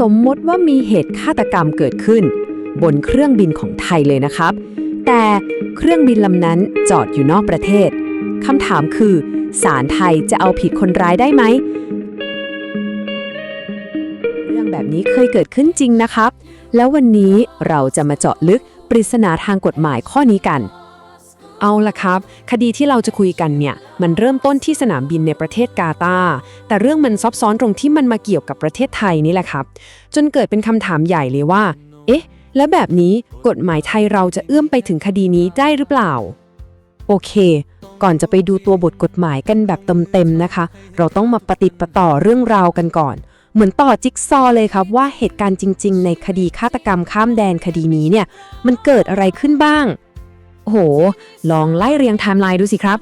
สมมติว่ามีเหตุฆาตกรรมเกิดขึ้น บนเครื่องบินของไทยเลยนะครับ แต่เครื่องบินลำนั้นจอดอยู่นอกประเทศคำถามคือศาลไทยจะเอาผิดคนร้ายได้ไหม เรื่องแบบนี้เคยเกิดขึ้นจริงนะครับ แล้ววันนี้เราจะมาเจาะลึกปริศนาทางกฎหมายข้อนี้กัน เอาละครับ คดีที่เราจะคุยกันเนี่ย มันเริ่มต้นที่สนามบินในประเทศกาตาร์แต่เรื่องมันซับซ้อนตรงที่มันมาเกี่ยวกับประเทศไทยนี่แหละครับ จนเกิดเป็นคำถามใหญ่เลยว่า เอ๊ะ แล้วแบบนี้กฎหมายไทยเราจะเอื้อมไปถึงคดีนี้ได้หรือเปล่า โอเค ก่อนจะไปดูตัวบทกฎหมายกันแบบเต็มๆนะคะ เราต้องมาปฏิปต่อเรื่องราวกันก่อน เหมือนต่อจิ๊กซอเลยครับว่าเหตุการณ์จริง ๆ ในคดีฆาตกรรมข้ามแดนคดีนี้เนี่ย มันเกิดอะไรขึ้นบ้าง โอ้โห ลองไล่เรียงไทม์ไลน์ดูสิครับ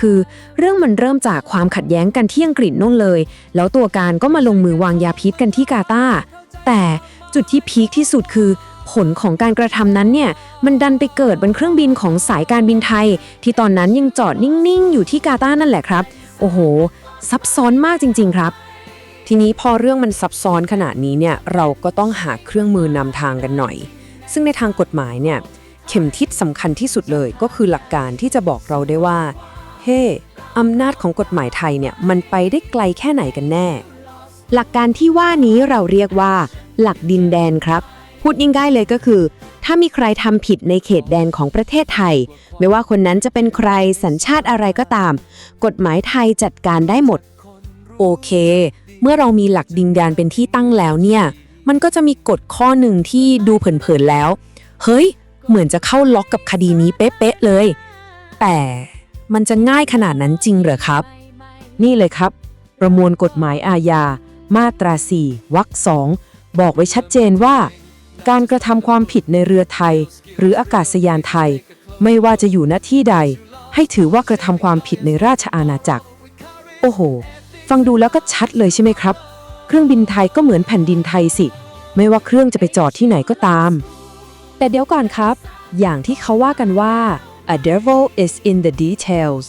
คือเรื่องมันเริ่มจากความขัดแย้งกันที่อังกฤษนู่นเลย แล้วตัวการก็มาลงมือวางยาพิษกันที่กาตาร์แต่จุดที่พีคที่สุดคือ ผลของการกระทำนั้นเนี่ย มันดันไปเกิดบนเครื่องบินของสายการบินไทย ที่ตอนนั้นยังจอดนิ่งๆ อยู่ที่กาตาร์นั่นแหละครับ โอ้โห ซับซ้อนมากจริง ๆ ครับทีนี้พอเรื่องมันซับซ้อนขนาดนี้เนี่ยเราก็ต้องหาเครื่องมือนำทางกันหน่อย ซึ่งในทางกฎหมายเนี่ย เข็มทิศสำคัญที่สุดเลยก็คือหลักการที่จะบอกเราได้ว่า เฮ้อำนาจของกฎหมายไทยเนี่ยมันไปได้ไกลแค่ไหนกันแน่ หลักการที่ว่านี้เราเรียกว่า หลักดินแดนครับ พูดง่ายๆเลยก็คือ ถ้ามีใครทำผิดในเขตแดนของประเทศไทย ไม่ว่าคนนั้นจะเป็นใครสัญชาติอะไรก็ตาม กฎหมายไทยจัดการได้หมด โอเค เมื่อเรามีหลักดินแดนเป็นที่ตั้งแล้วเนี่ย มันก็จะมีกฎข้อหนึ่งที่ดูเผินๆแล้ว เฮ้ย เหมือนจะเข้าล็อกกับคดีนี้เป๊ะๆเลย แต่มันจะง่ายขนาดนั้นจริงเหรอครับ นี่เลยครับ ประมวลกฎหมายอาญา มาตรา 4วรรคสองบอกไว้ชัดเจนว่า การกระทำความผิดในเรือไทย หรืออากาศยานไทย ไม่ว่าจะอยู่ณที่ใด ให้ถือว่ากระทำความผิดในราชอาณาจักร โอ้โห ฟังดูแล้วก็ชัดเลยใช่ไหมครับ เครื่องบินไทยก็เหมือนแผ่นดินไทยสิ ไม่ว่าเครื่องจะไปจอดที่ไหนก็ตาม แต่เดี๋ยวก่อนครับ อย่างที่เขาว่ากันว่า a devil is in the details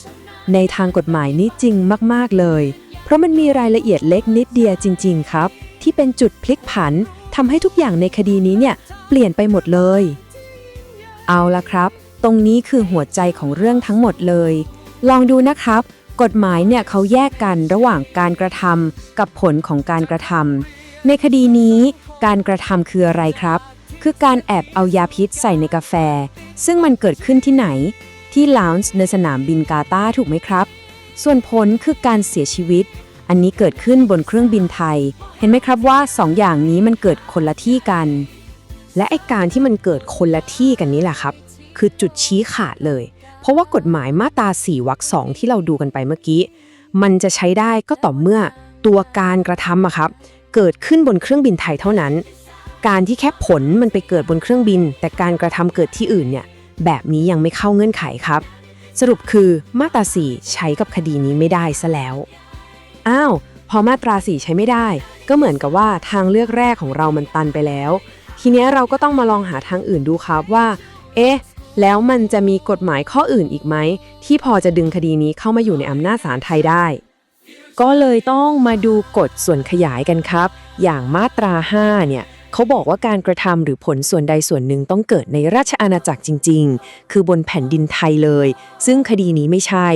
ในทางกฎหมายนี้จริงมาก ๆ เลย เพราะมันมีรายละเอียดเล็กนิดเดียวจริง ๆ ครับ ที่เป็นจุดพลิกผันทำให้ทุกอย่างในคดีนี้เนี่ย เปลี่ยนไปหมดเลย เอาละครับ ตรงนี้คือหัวใจของเรื่องทั้งหมดเลย ลองดูนะครับ กฎหมายเนี่ยเขาแยกกันระหว่างการกระทำกับผลของการกระทำในคดีนี้การกระทำคืออะไรครับ คือการแอบเอายาพิษใส่ในกาแฟ ซึ่งมันเกิดขึ้นที่ไหน ที่ลาวน์ในสนามบินกาตาถูกไหมครับ ส่วนผลคือการเสียชีวิต อันนี้เกิดขึ้นบนเครื่องบินไทย เห็นไหมครับว่าสองอย่างนี้มันเกิดคนละที่กัน และไอการที่มันเกิดคนละที่กันนี้แหละครับ คือจุดชี้ขาดเลย เพราะว่ากฎหมายมาตรา4วรรคสองที่เราดูกันไปเมื่อกี้ มันจะใช้ได้ก็ต่อเมื่อตัวการกระทำอะครับ เกิดขึ้นบนเครื่องบินไทยเท่านั้น การที่แค่ผลมันไปเกิดบนเครื่องบิน แต่การกระทำเกิดที่อื่นเนี่ยแบบนี้ยังไม่เข้าเงื่อนไขครับ สรุปคือมาตรา4ใช้กับคดีนี้ไม่ได้ซะแล้วอ้าวพอมาตรา4ใช้ไม่ได้ ก็เหมือนกับว่าทางเลือกแรกของเรามันตันไปแล้ว ทีนี้เราก็ต้องมาลองหาทางอื่นดูครับว่า เอ๊ะแล้วมันจะมีกฎหมายข้ออื่นอีกไหม ที่พอจะดึงคดีนี้เข้ามาอยู่ในอำนาจศาลไทยได้ ก็เลยต้องมาดูกฎส่วนขยายกันครับ อย่างมาตรา 5 เนี่ย เขาบอกว่าการกระทำหรือผลส่วนใดส่วนหนึ่งต้องเกิดในราชอาณาจักรจริง ๆ คือบนแผ่นดินไทยเลย ซึ่งคดีนี้ไม่ใช่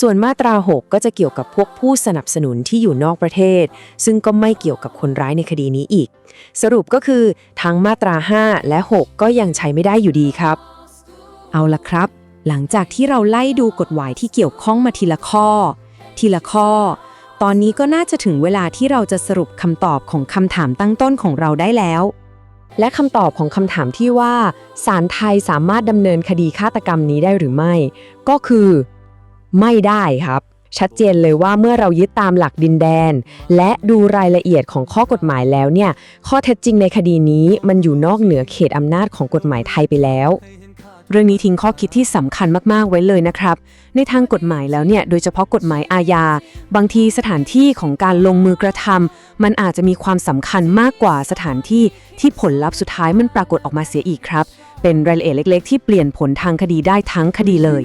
ส่วนมาตรา 6 ก็จะเกี่ยวกับพวกผู้สนับสนุนที่อยู่นอกประเทศ ซึ่งก็ไม่เกี่ยวกับคนร้ายในคดีนี้อีก สรุปก็คือทั้งมาตรา 5 และ 6 ก็ยังใช้ไม่ได้อยู่ดีครับ เอาละครับ หลังจากที่เราไล่ดูกฎหมายที่เกี่ยวข้องมาทีละข้อ ทีละข้อ ตอนนี้ก็น่าจะถึงเวลาที่เราจะสรุปคำตอบของคำถามตั้งต้นของเราได้แล้ว และคำตอบของคำถามที่ว่าศาลไทยสามารถดำเนินคดีฆาตกรรมนี้ได้หรือไม่ ก็คือ ไม่ได้ครับ ชัดเจนเลยว่าเมื่อเรายึดตามหลักดินแดน และดูรายละเอียดของข้อกฎหมายแล้วเนี่ย ข้อเท็จจริงในคดีนี้มันอยู่นอกเหนือเขตอำนาจของกฎหมายไทยไปแล้ว เรื่องนี้ทิ้งข้อคิดที่สำคัญมากๆไว้เลยนะครับ ในทางกฎหมายแล้วเนี่ย โดยเฉพาะกฎหมายอาญา บางทีสถานที่ของการลงมือกระทำมันอาจจะมีความสำคัญมากกว่าสถานที่ที่ผลลัพธ์สุดท้ายมันปรากฏออกมาเสียอีกครับ เป็นรายละเอียดเล็ก ๆ ที่เปลี่ยนผลทางคดีได้ทั้งคดีเลย